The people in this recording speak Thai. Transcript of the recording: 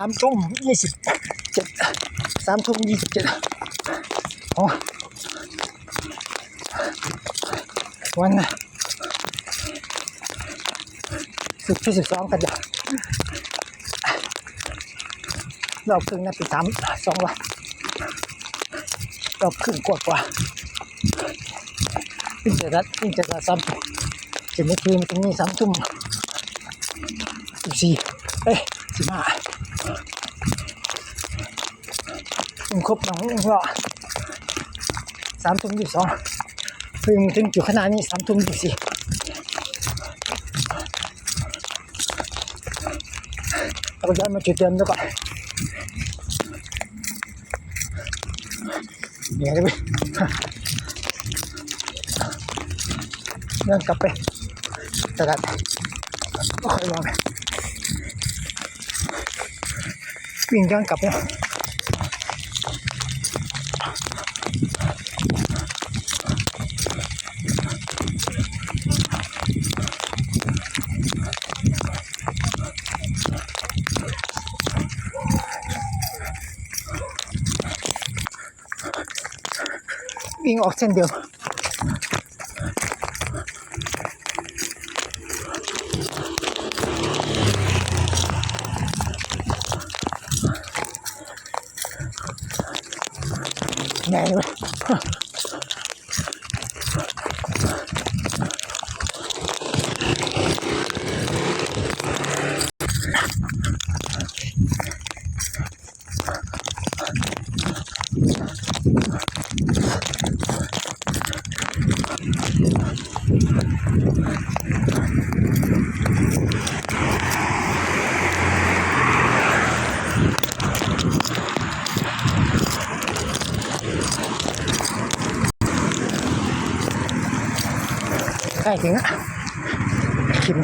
สามทุ่มยี่สิบเจ็ดสามทุ่มยี่สิบเจ็ดโอ้วันสิบที่สิบสองกันจ้ะรอบครึ่งนาทีสามสองวันรอบครึ่งกว่ากว่าวิ่งจะรัดวิ่งจะรัดสมสิบนาทีมันตรงนี้สามทุ่มสิบสี่เอ้ย สิบห้ายังครบหน้องยังรอสามทุ่มยี่สิบสองเพิ่งถึงจุดขนาดนี้สามทุ่มยี่สิบสี่เราย้อนมาจุดเดิมแล้วก่อนเดี๋ยวไปเดินกลับไปตลาดโอ้ยลองไป วิ่งย้อนกลับเนี่ยวิ่งออกเส้นเดียว ไงเลย ใกล้ถึงอะกิน